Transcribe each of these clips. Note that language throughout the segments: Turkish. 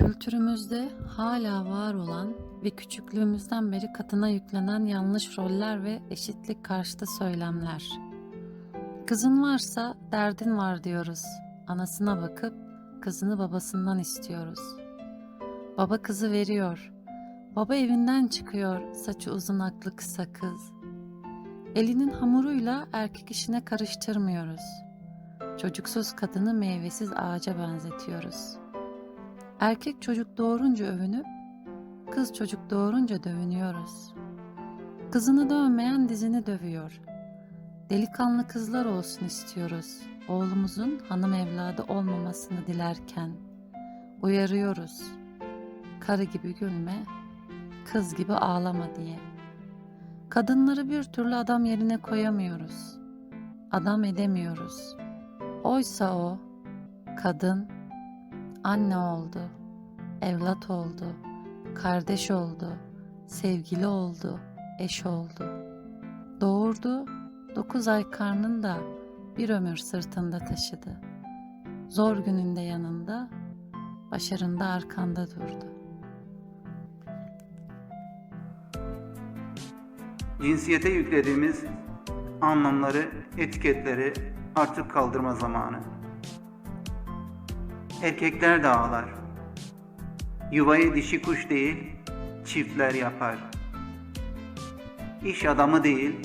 Kültürümüzde hala var olan ve küçüklüğümüzden beri kadına yüklenen yanlış roller ve eşitlik karşıtı söylemler. Kızın varsa derdin var diyoruz. Anasına bakıp kızını babasından istiyoruz. Baba kızı veriyor. Baba evinden çıkıyor saçı uzun aklı kısa kız. Elinin hamuruyla erkek işine karıştırmıyoruz. Çocuksuz kadını meyvesiz ağaca benzetiyoruz. Erkek çocuk doğurunca övünüp, kız çocuk doğurunca dövünüyoruz. Kızını dövmeyen dizini dövüyor. Delikanlı kızlar olsun istiyoruz. Oğlumuzun hanım evladı olmamasını dilerken uyarıyoruz. Karı gibi gülme, kız gibi ağlama diye. Kadınları bir türlü adam yerine koyamıyoruz. Adam edemiyoruz. Oysa o kadın anne oldu, evlat oldu, kardeş oldu, sevgili oldu, eş oldu. Doğurdu, dokuz ay karnında bir ömür sırtında taşıdı. Zor gününde yanında, başarında arkanda durdu. Cinsiyete yüklediğimiz anlamları, etiketleri artık kaldırma zamanı. Erkekler de ağlar. Yuvayı dişi kuş değil, çiftler yapar. İş adamı değil,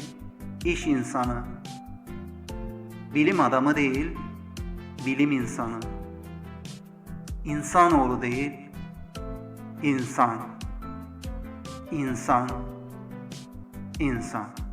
iş insanı. Bilim adamı değil, bilim insanı. İnsanoğlu değil, insan. İnsan. İnsan.